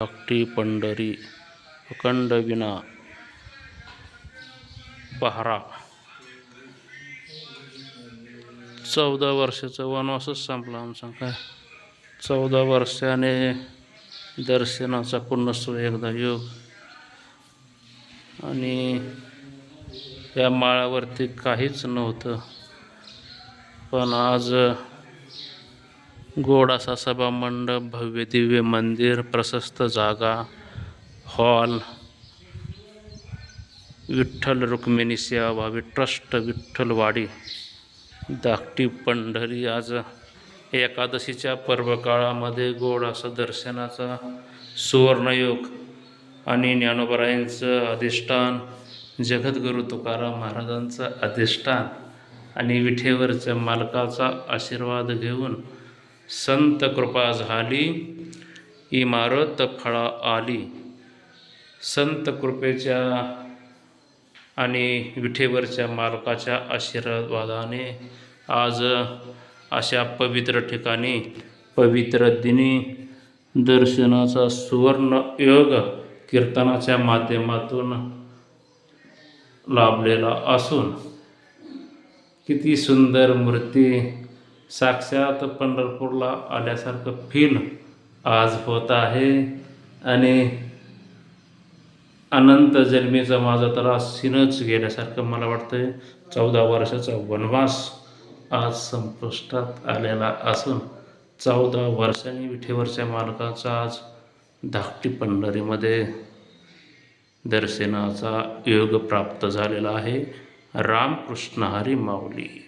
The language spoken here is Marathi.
धाकटी पंढरी अखंड विना पहारा चौदा वर्षाचा वनवासच संपला आमचा. काय? चौदा वर्षाने दर्शनाचा पुन्हा एकदा योग. आणि या माळावरती काहीच नव्हतं. पण आज गोड असा सभा मंडप भव्य दिव्य मंदिर प्रशस्त जागा हॉल विठ्ठल रुक्मिणी सेवाभावी ट्रस्ट विठ्ठलवाडी धाकटी पंढरी. आज एकादशीच्या पर्वकाळामध्ये गोड असं दर्शनाचा सुवर्णयोग आणि ज्ञानोबरायांचं अधिष्ठान जगद्गुरू तुकाराम महाराजांचं अधिष्ठान आणि विठेवरच्या मालकाचा आशीर्वाद घेऊन संत कृपा झाली इमारत फळा आली. संत कृपेच्या आणि विठेवरच्या मालकाच्या आशीर्वादाने आज अशा पवित्र ठिकाणी पवित्र दिनी दर्शनाचा सुवर्ण योग कीर्तनाच्या माध्यमातून लाभलेला असून किती सुंदर मूर्ती साक्षात पंढरपूरला आल्यासारखं फील आज होत आहे. आणि अनंत जन्मीचा माझा त्रास सिनच गेल्यासारखं मला वाटतंय. चौदा वर्षाचा वनवास आज संपुष्टात आलेला असून चौदा वर्षांनी विठेवरच्या मालकाचा आज धाकटी पंढरीमध्ये दर्शनाचा योग प्राप्त झालेला आहे. रामकृष्ण हरी माऊली.